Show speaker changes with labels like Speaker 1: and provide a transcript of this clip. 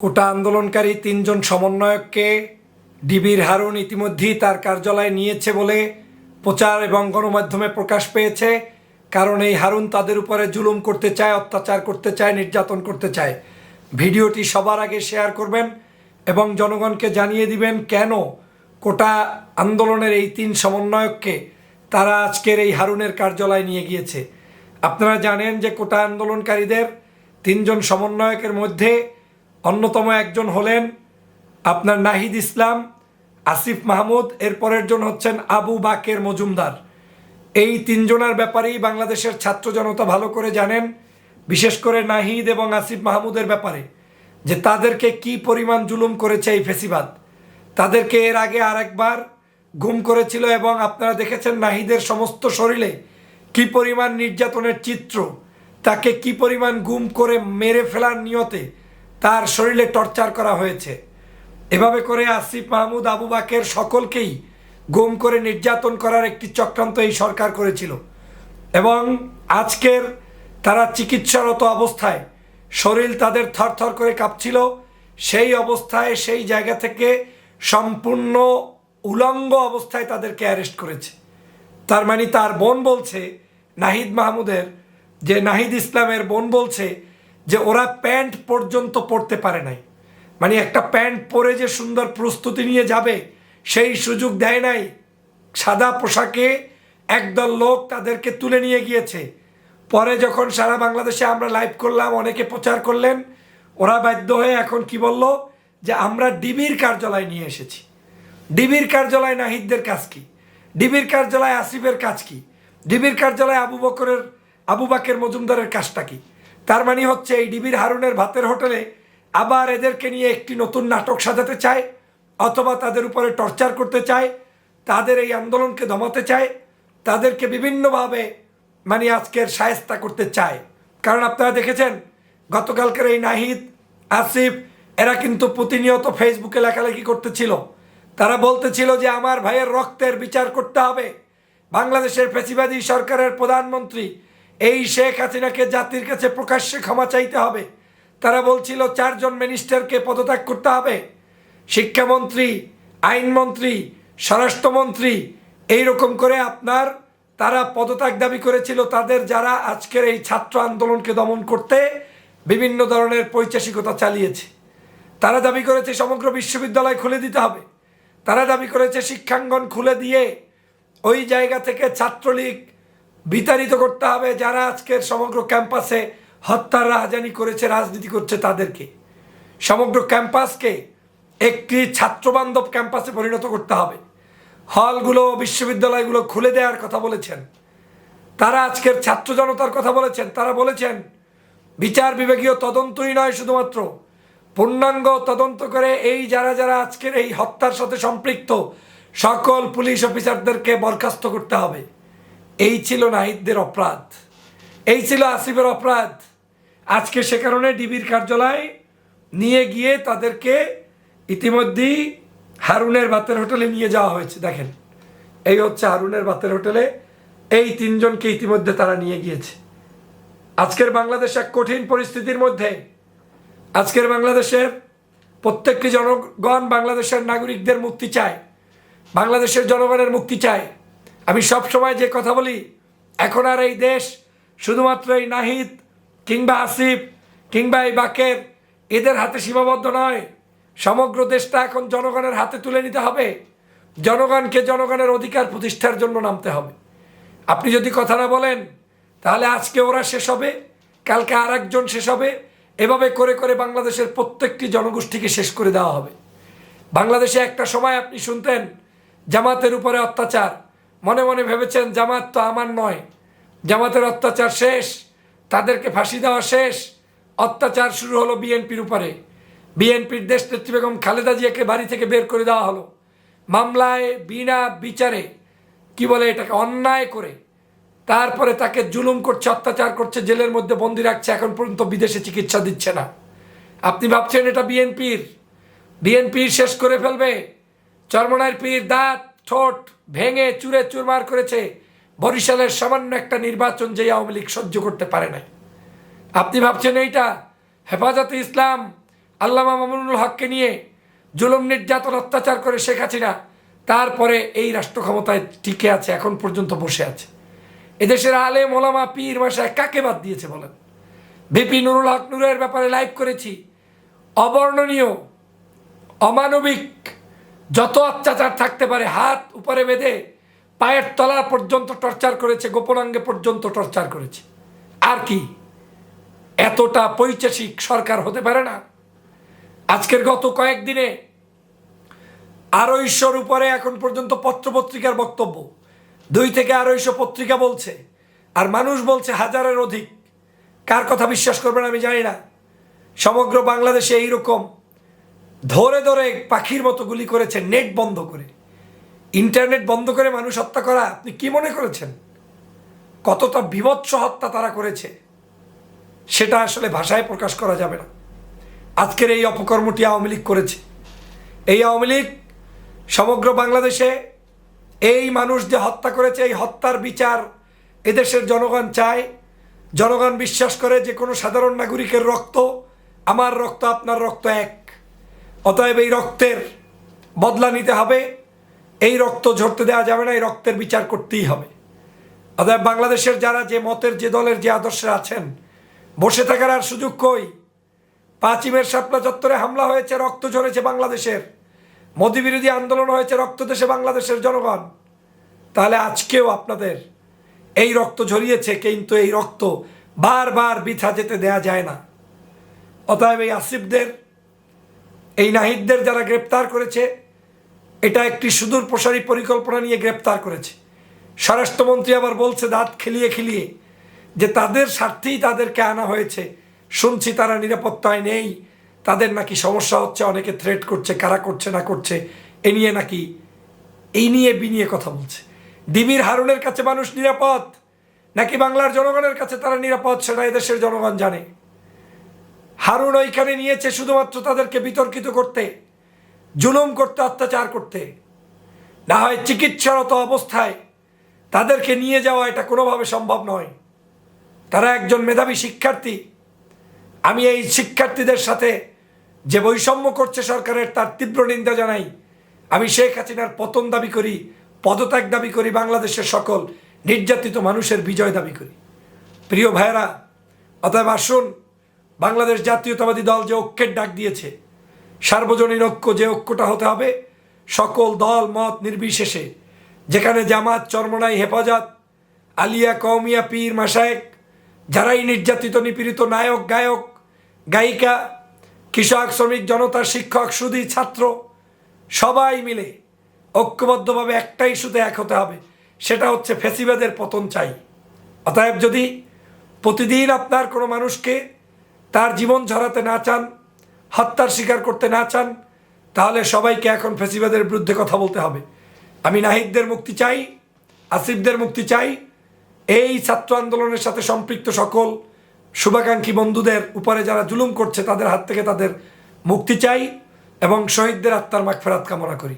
Speaker 1: কোটা আন্দোলনকারী তিনজন সমন্বয়ককে ডিবির হারুন ইতিমধ্যেই তার কার্যালয়ে নিয়েছে বলে প্রচার এবং গণমাধ্যমে প্রকাশ পেয়েছে। কারণ এই হারুন তাদের উপরে জুলুম করতে চায়, অত্যাচার করতে চায়, নির্যাতন করতে চায়। ভিডিওটি সবার আগে শেয়ার করবেন এবং জনগণকে জানিয়ে দিবেন কেন কোটা আন্দোলনের এই তিন সমন্বয়ককে তারা আজকের এই হারুনের কার্যালয়ে নিয়ে গিয়েছে। আপনারা জানেন যে কোটা আন্দোলনকারীদের তিনজন সমন্বয়কের মধ্যে অন্যতম একজন হলেন আপনার নাহিদ ইসলাম, আসিফ মাহমুদ এরপরের জন হচ্ছেন আবু বাকের মজুমদার। এই তিনজনের ব্যাপারেই বাংলাদেশের ছাত্র জনতা ভালো করে জানেন, বিশেষ করে নাহিদ এবং আসিফ মাহমুদের ব্যাপারে, যে তাদেরকে কি পরিমাণ জুলুম করেছে এই ফেসিবাদ। তাদেরকে এর আগে আরেকবার গুম করেছিল এবং আপনারা দেখেছেন নাহিদের সমস্ত শরীরে কি পরিমাণ নির্যাতনের চিত্র, তাকে কি পরিমাণ গুম করে মেরে ফেলার নিয়তে তার শরীরে টর্চার করা হয়েছে। এভাবে করে আসিফ মাহমুদ আবু বাকের সকলকেই গুম করে নির্যাতন করার একটি চক্রান্ত এই সরকার করেছিল। এবং আজকের তারা চিকিৎসারত অবস্থায় শরীর তাদের থরথর করে কাঁপছিল। সেই অবস্থায় সেই জায়গা থেকে সম্পূর্ণ উলঙ্গ অবস্থায় তাদেরকে অ্যারেস্ট করেছে। তার মানে তার বোন বলছে, নাহিদ মাহমুদের, যে নাহিদ ইসলামের বোন বলছে যে ওরা প্যান্ট পর্যন্ত পরতে পারে নাই। মানে একটা প্যান্ট পরে যে সুন্দর প্রস্তুতি নিয়ে যাবে, সেই সুযোগ দেয় নাই। সাদা পোশাকে একদল লোক তাদেরকে তুলে নিয়ে গিয়েছে। পরে যখন সারা বাংলাদেশে আমরা লাইভ করলাম, অনেকে প্রচার করলেন, ওরা বাধ্য হয়ে এখন কি বলল? যে আমরা ডিবির কার্যালয় নিয়ে এসেছি। ডিবির কার্যালয় নাহিদদের কাজ কি? ডিবির কার্যালয় আসিফের কাজ কি? ডিবির কার্যালয় আবু বকরের, আবু বাকের মজুমদারের কাজটা কি? তার মানে হচ্ছে এই ডিবির হারুনের ভাতের হোটেলে আবার এদেরকে নিয়ে একটি নতুন নাটক সাজাতে চায়, অথবা তাদের উপরে টর্চার করতে চায়, তাদের এই আন্দোলনকে দমাতে চায়, তাদেরকে বিভিন্নভাবে মানে আজকের সায়স্তা করতে চায়। কারণ আপনারা দেখেছেন, গতকালকের এই নাহিদ, আসিফ, এরা কিন্তু প্রতিনিয়ত ফেসবুকে লেখালেখি করতেছিল। তারা বলতেছিল যে আমার ভাইয়ের রক্তের বিচার করতে হবে। বাংলাদেশের ফেসিবাদী সরকারের প্রধানমন্ত্রী এই শেখ হাসিনাকে জাতির কাছে প্রকাশ্যে ক্ষমা চাইতে হবে। তারা বলছিল, চারজন মিনিস্টারকে পদত্যাগ করতে হবে। শিক্ষামন্ত্রী, আইনমন্ত্রী, স্বরাষ্ট্রমন্ত্রী এই রকম করে আপনার তারা পদত্যাগ দাবি করেছিল। তাদের যারা আজকের এই ছাত্র আন্দোলনকে দমন করতে বিভিন্ন ধরনের পৈচাসিকতা চালিয়েছে। তারা দাবি করেছে, সমগ্র বিশ্ববিদ্যালয় খুলে দিতে হবে। তারা দাবি করেছে, শিক্ষাঙ্গন খুলে দিয়ে ওই জায়গা থেকে ছাত্রলীগ বিতাড়িত করতে হবে যারা আজকের সমগ্র ক্যাম্পাসে হত্যার রাহাজানি করেছে, রাজনীতি করছে তাদেরকে। সমগ্র ক্যাম্পাসকে একটি ছাত্রবান্ধব ক্যাম্পাসে পরিণত করতে হবে। হলগুলো, বিশ্ববিদ্যালয়গুলো খুলে দেওয়ার কথা বলেছেন। তারা আজকের ছাত্র জনতার কথা বলেছেন। তারা বলেছেন, বিচার বিভাগীয় তদন্তই নয় শুধুমাত্র, পূর্ণাঙ্গ তদন্ত করে এই যারা যারা আজকের এই হত্যার সাথে সম্পৃক্ত, সকল পুলিশ অফিসারদেরকে বরখাস্ত করতে হবে। এই ছিল নাহিদদের অপরাধ। এই ছিল আসিফের অপরাধ। আজকে সে কারণে ডিবির কার্যালয় নিয়ে গিয়ে তাদেরকে ইতিমধ্যেই হারুনের ভাতের হোটেলে নিয়ে যাওয়া হয়েছে। দেখেন, এই হচ্ছে হারুনের ভাতের হোটেলে এই তিনজনকে ইতিমধ্যে তারা নিয়ে গিয়েছে। আজকের বাংলাদেশ এক কঠিন পরিস্থিতির মধ্যে। আজকের বাংলাদেশের প্রত্যেকটি জনগণ বাংলাদেশের নাগরিকদের মুক্তি চায়। বাংলাদেশের জনগণের মুক্তি চায়। আমি সব সময় যে কথা বলি, এখন আর এই দেশ শুধুমাত্র এই নাহিদ কিংবা আসিফ কিংবা এই বাকের, এদের হাতে সীমাবদ্ধ নয়। সমগ্র দেশটা এখন জনগণের হাতে তুলে নিতে হবে। জনগণকে জনগণের অধিকার প্রতিষ্ঠার জন্য নামতে হবে। আপনি যদি কথা না বলেন, তাহলে আজকে ওরা শেষ হবে, কালকে আর একজন শেষ হবে। এভাবে করে করে বাংলাদেশের প্রত্যেকটি জনগোষ্ঠীকে শেষ করে দেওয়া হবে। বাংলাদেশে একটা সময় আপনি শুনতেন, জামাতের উপরে অত্যাচার। মনে মনে ভেবেছেন, জামাত তো আমার নয়। জামাতের অত্যাচার শেষ, তাদেরকে ফাঁসি দেওয়া শেষ। অত্যাচার শুরু হলো বিএনপির উপরে। বিএনপির দেশ নেত্রী বেগম খালেদা জিয়াকে বাড়ি থেকে বের করে দেওয়া হলো। মামলায় বিনা বিচারে, কি বলে এটাকে, অন্যায় করে। তারপরে তাকে জুলুম করছে, অত্যাচার করছে, জেলের মধ্যে বন্দি রাখছে, এখন পর্যন্ত বিদেশে চিকিৎসা দিচ্ছে না। আপনি ভাবছেন এটা বিএনপির? বিএনপি শেষ করে ফেলবে? চরমনার পীর দাঁত ঠোঁট ভেঙে চুরে চুরমার করেছে, বরিশালের সামান্য একটা নির্বাচন যে আওয়ামী লীগ সহ্য করতে পারে নাই। আপনি ভাবছেন এইটা? হেফাজতে ইসলাম, আল্লামা মামুনুল হককে নিয়ে জুলুম, নির্যাতন, অত্যাচার করে শেখ হাসিনা, তারপরে এই রাষ্ট্র ক্ষমতায় টিকে আছে, এখন পর্যন্ত বসে আছে। এদেশের আলে মোলামা পীর মাসায় কাকে বাদ দিয়েছে বলেন? বিপি নুরুল হক নুরের ব্যাপারে লাইভ করেছি। অবর্ণনীয়, অমানবিক যত অত্যাচার থাকতে পারে, হাত উপরে বেঁধে পায়ের তলা পর্যন্ত টর্চার করেছে, গোপনাঙ্গে পর্যন্ত টর্চার করেছে। আর কি? এতটা পৈচাসিক সরকার হতে পারে না? আজকের গত কয়েকদিনে আড়াইশোর উপরে এখন পর্যন্ত পত্রপত্রিকার বক্তব্য। দুই থেকে আড়াইশো পত্রিকা বলছে, আর মানুষ বলছে হাজারের অধিক। কার কথা বিশ্বাস করবেন আমি জানি না। সমগ্র বাংলাদেশে এইরকম ধরে ধরে পাখির মতো গুলি করেছে, নেট বন্ধ করে। ইন্টারনেট বন্ধ করে মানুষ হত্যা করা, আপনি কি মনে করেছেন? কতটা বিভৎস হত্যা তারা করেছে, সেটা আসলে ভাষায় প্রকাশ করা যাবে না। আজকের এই অপকর্মটি আওয়ামী লীগ করেছে। এই আওয়ামী লীগ সমগ্র বাংলাদেশে এই মানুষ যে হত্যা করেছে, এই হত্যার বিচার এদেশের জনগণ চায়। জনগণ বিশ্বাস করে যে কোনো সাধারণ নাগরিকের রক্ত, আমার রক্ত, আপনার রক্ত এক। অতএব এই রক্তের বদলা নিতে হবে। এই রক্ত ঝরতে দেওয়া যাবে না, এই রক্তের বিচার করতেই হবে। অতএব বাংলাদেশের যারা যে মতের, যে দলের, যে আদর্শে আছেন, বসে থাকার আর সুযোগ কই? পাঁচিমের শাপলা চত্বরে হামলা হয়েছে, রক্ত ঝরেছে বাংলাদেশের। মোদী বিরোধী আন্দোলন হয়েছে, রক্ত দেশে বাংলাদেশের জনগণ। তাহলে আজকেও আপনাদের এই রক্ত ঝরিয়েছে, কিন্তু এই রক্ত বারবার বৃথা যেতে দেয়া যায় না। অতএব এই আসিফদের এই নাহিদদের যারা গ্রেপ্তার করেছে, এটা একটি সুদূর প্রসারী পরিকল্পনা নিয়ে গ্রেপ্তার করেছে। স্বরাষ্ট্রমন্ত্রী আবার বলছে, দাঁত খেলিয়ে খেলিয়ে, যে তাদের স্বার্থেই তাদেরকে আনা হয়েছে। শুনছি তারা নিরাপত্তায় নেই, তাদের নাকি সমস্যা হচ্ছে, অনেকে থ্রেট করছে, কারা করছে, না করছে, এ নিয়ে নাকি এই নিয়ে বিনিয়ে কথা বলছে। ডিবির হারুনের কাছে মানুষ নিরাপদ, নাকি বাংলার জনগণের কাছে তারা নিরাপদ, সেটা এদেশের জনগণ জানে। হারুন ওইখানে নিয়েছে শুধুমাত্র তাদেরকে বিতর্কিত করতে, জুলুম করতে, অত্যাচার করতে। না হয় চিকিৎসারত অবস্থায় তাদেরকে নিয়ে যাওয়া এটা কোনোভাবে সম্ভব নয়। তারা একজন মেধাবী শিক্ষার্থী। আমি এই শিক্ষার্থীদের সাথে যে বৈষম্য করছে সরকারের তার তীব্র নিন্দা জানাই। আমি শেখ হাসিনার পতন দাবি করি, পদত্যাগ দাবি করি, বাংলাদেশের সকল নির্যাতিত মানুষের বিজয় দাবি করি। প্রিয় ভাইয়েরা, অতএব আসুন বাংলাদেশ জাতীয়তাবাদী দল যে ঐক্যের ডাক দিয়েছে, সার্বজনীন ঐক্য যে ঐক্যটা হতে হবে, সকল দল, মত নির্বিশেষে, যেখানে জামাত, চরমনাই, হেফাজত, আলিয়া কৌমিয়া পীর মাসায়েক যারাই নির্যাতিত, নিপীড়িত, নায়ক, গায়ক, গায়িকা, কৃষক, শ্রমিক, জনতা, শিক্ষক সুদী ছাত্র, সবাই মিলে ঐক্যবদ্ধভাবে একটাই ইস্যুতে এক হতে হবে, সেটা হচ্ছে ফেসিবাদের পতন চাই। অতএব যদি প্রতিদিন আপনার কোনো মানুষকে তার জীবন ঝরাতে না চান, হত্যার শিকার করতে না চান, তাহলে সবাইকে এখন ফেসিবাদের বিরুদ্ধে কথা বলতে হবে। আমি নাহিদদের মুক্তি চাই, আসিফদের মুক্তি চাই। এই ছাত্র আন্দোলনের সাথে সম্পৃক্ত সকল শুভাকাঙ্ক্ষী বন্ধুদের উপরে যারা জুলুম করছে, তাদের হাত থেকে তাদের মুক্তি চাই এবং শহীদদের আত্মার মাখ ফেরাত কামনা করি।